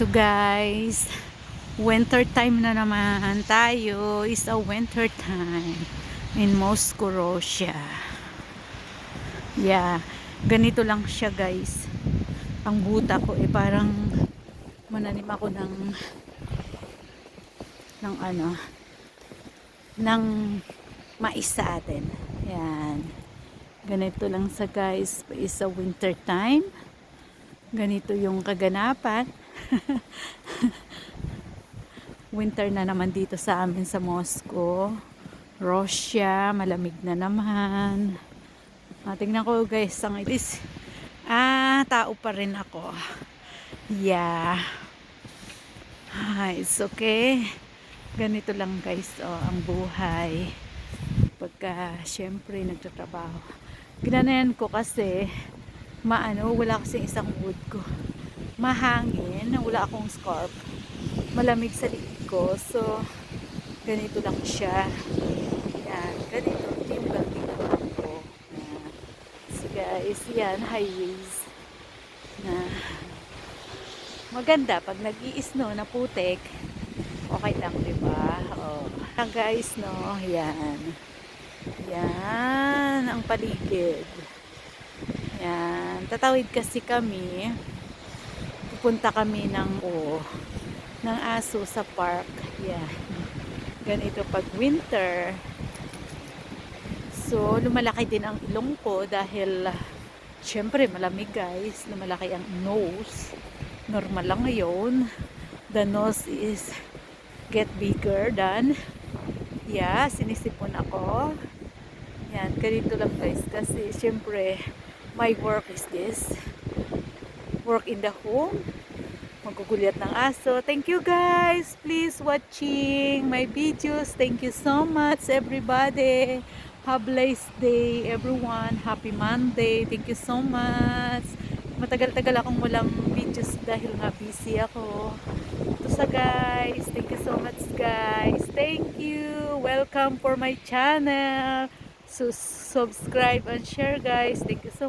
Ito guys, winter time na naman tayo. Is a winter time in Moscow, Russia. Yeah, ganito lang siya guys. Ang buta ko eh parang mananim ako ng ng ano ng mais sa atin. Yan. Ganito lang sa guys is a winter time. Ganito yung kaganapan. winter na naman dito sa amin sa Moscow. Russia, malamig na naman. Ah, tingnan ko guys, ang itis. Ah, tao pa rin ako. Yeah. Ah, it's okay. Ganito lang guys, oh, ang buhay. Pagka, syempre, nagtatrabaho. Ginanayan ko kasi, maano, wala kasi isang wood ko. Mahangin, wala akong scarf. Malamig sa liig ko. So, ganito lang siya. Yan, ganito. Ito yung ginagawa ko. So guys, yan, highways. Na, maganda pag nag-i-snow na putik. Okay lang, di ba? Oh. Ah, guys, no, yan. Yan, ang paligid. Yan. Tatawid kasi kami. Pupunta kami ng o ng aso sa park. Yan. Ganito pag winter. So, lumalaki din ang ilong ko dahil syempre malamig guys. Lumalaki ang nose. Normal lang ngayon. The nose is get bigger than yeah, sinisipon ako. Yan, ganito lang guys. Kasi syempre, my work is this. Work in the home. Magugulyat ng aso. Thank you guys. Please watching my videos. Thank you so much everybody. Have blessed day everyone. Happy Monday. Thank you so much. Matagal-tagal akong walang videos dahil nga busy ako. Ito sa guys. Thank you so much guys. Thank you. Welcome for my channel. So subscribe and share guys. Thank you so much.